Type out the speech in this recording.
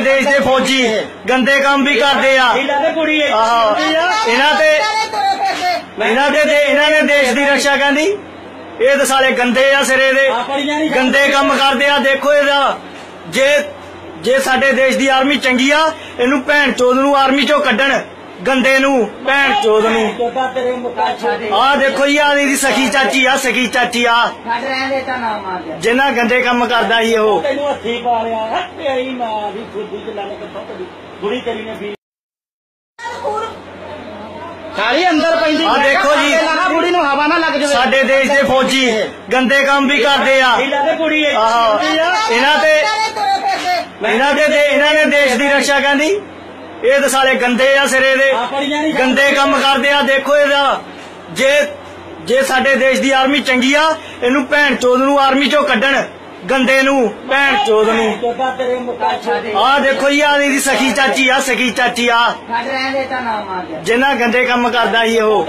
ਦੇਸ਼ ਦੇ ਫੌਜੀ ਗੰਦੇ ਕੰਮ ਵੀ ਕਰਦੇ ਆ। ਇਹਨਾਂ ਆਹੋ ਇਹਨਾਂ ਤੇ ਇਹਨਾਂ ਦੇ ਇਹਨਾਂ ਨੇ ਦੇਸ਼ ਦੀ ਰੱਖਿਆ ਕਹਿੰਦੀ, ਇਹ ਤਾਂ ਸਾਲੇ ਗੰਦੇ ਆ ਸਿਰੇ ਦੇ। ਗੰਦੇ ਕੰਮ ਕਰਦੇ ਆ। ਦੇਖੋ ਇਹਦਾ। ਜੇ ਜੇ ਸਾਡੇ ਦੇਸ਼ ਦੀ ਆਰਮੀ ਚੰਗੀ ਆ, ਇਹਨੂੰ ਭੈਣ ਚੋਦ ਨੂੰ ਆਰਮੀ ਚੋਂ ਕੱਢਣ। ਗੰਦੇ ਨੂੰ ਭੈਣ ਚੋਦ ਨੂੰ। ਚੋਦਾ ਤੇਰੇ ਮੁੱਕਾ ਛੱਡ ਆਹ ਦੇਖੋ ਜੀ ਆ ਇਹਦੀ ਸਖੀ ਚਾਚੀ ਆ ਸਖੀ ਚਾਚੀ ਆ। ਛੱਡ ਰਹਿਣ ਦੇ ਤਾਂ ਨਾ ਮਾਰ ਦੇ ਜਿੰਨਾ ਗੰਦੇ ਕੰਮ ਕਰਦਾ ਸੀ ਉਹ। ਤੈਨੂੰ ਹੱਥੀ ਪਾ ਲਿਆ ਹੈ ਤੇਰੀ ਮਾਂ ਦੀ ਖੁੱਦੀ ਚ ਲੱਗ ਕਿੱਥੋਂ ਤੇਰੀ ਬੁੜੀ ਤੇਰੀ ਨੇ ਵੀ ਸਾਰੀ ਅੰਦਰ ਪੈਂਦੀ। ਆਹ ਦੇਖੋ ਜੀ। ਲਗਾ ਬੁੜੀ ਨੂੰ ਹਵਾ ਨਾ ਲੱਗ ਜਾਵੇ। ਸਾਡੇ ਦੇਸ਼ ਦੇ ਫੌਜੀ ਗੰਦੇ ਕੰਮ ਵੀ ਕਰਦੇ ਆ। ਇਹਨਾਂ ਦੇ ਕੁੜੀ ਆਹੋ ਆ। ਤੇ ਇਹਨਾਂ ਦੇ ਤੇ ਇਹਨਾਂ ਨੇ ਦੇਸ਼ ਦੀ ਰੱਖਿਆ ਕਹਿੰਦੀ। ਇਹ ਤਾਂ ਸਾਲੇ ਗੰਦੇ ਆ ਸਿਰੇ ਦੇ। ਆ ਗੰਦੇ ਕੰਮ ਕਰਦੇ ਆ ਦੇਖੋ ਇਹਦਾ। ਜੇ ਜੇ ਸਾਡੇ ਦੇਸ਼ ਦੀ ਆਰਮੀ ਚੰਗੀ ਆ ਇਹਨੂੰ ਭੈਣ ਚੋਦ ਨੂੰ ਆਰਮੀ ਚੋਂ ਕੱਢਣ ਗੰਦੇ ਨੂੰ ਭੈਣ ਚੋਦ ਨੂੰ। ਆਹ ਦੇਖੋ ਜੀ ਆ ਇਹਦੀ ਸਖੀ ਚਾਚੀ ਆ ਸਖੀ ਚਾਚੀ ਆ। ਛੱਡ ਰਹਿਣ ਦੇ ਤਾਂ ਨਾ ਮਾਰ ਦੇ ਜਿੰਨਾ ਗੰਦੇ ਕੰਮ ਕਰਦਾ ਸੀ ਉਹ।